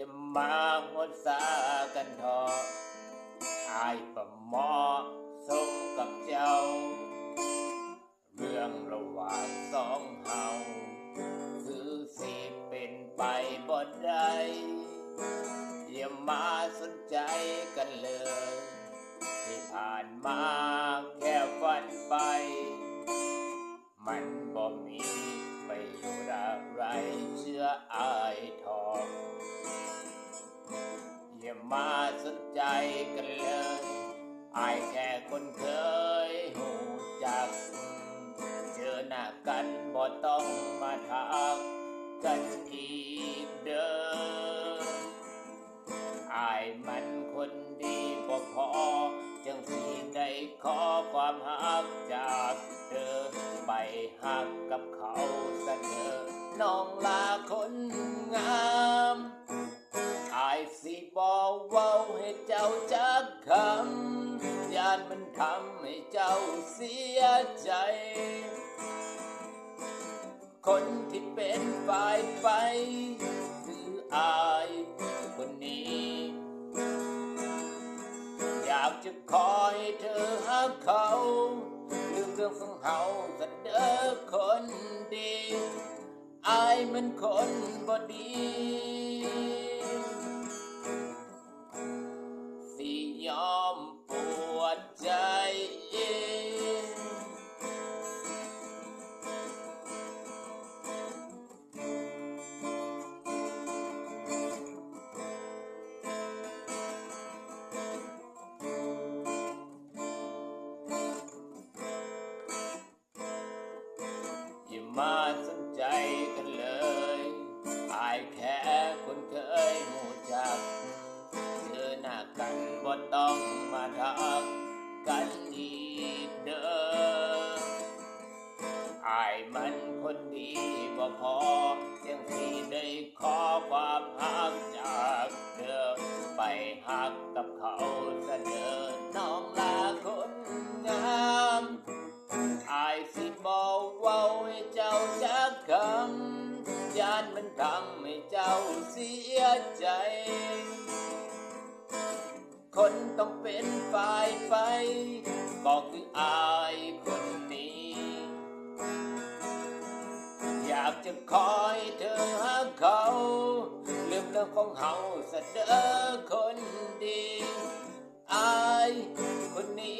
อย่ามาหดสากันทออายประหมอสมกับเจ้า เรื่องระหว่างสองเฮาคือสิเป็นไปบ่ได้อย่ามาสนใจกันเลย ที่ผ่านมาแค่ฝันไป มันบ่มีประโยชน์อะไรเชื่ออา ใจกันเลยอายแค่คนเคยหูจัก เจอหน้ากันบ่ต้องมาทักกันอีกเด้ออายมันคนดีบ่พอ จังสีได้ขอความหักจากเธอไปหักกับเขาซะเถอะน้องลาคน บอกว้าให้เจ้าจักคำยานมันทำให้เจ้าเสียใจ คนที่เป็นฝ่ายไปคืออายคนนี้ อยากจะคอยเธอหักเขาลืมเรื่องของเฮาสันเด้อคนดี อายมันคนบ่ดี มาสนใจกันเลยอายแค่คนเคยหูจักเจอหน้ากันบ่ต้องมาทักกันอีกเด้ออายมันคนดีบ่พอยังที่ได้ขอความหักจากเธอไปหักกับเขา ยานมันทำให้เจ้าเสียใจ คนต้องเป็นฝ่ายไป บอกคืออายคนนี้ อยากจะคอยเธอหาเขาลืมเรื่องของเฮาซะเด้อคนดี อายคนนี้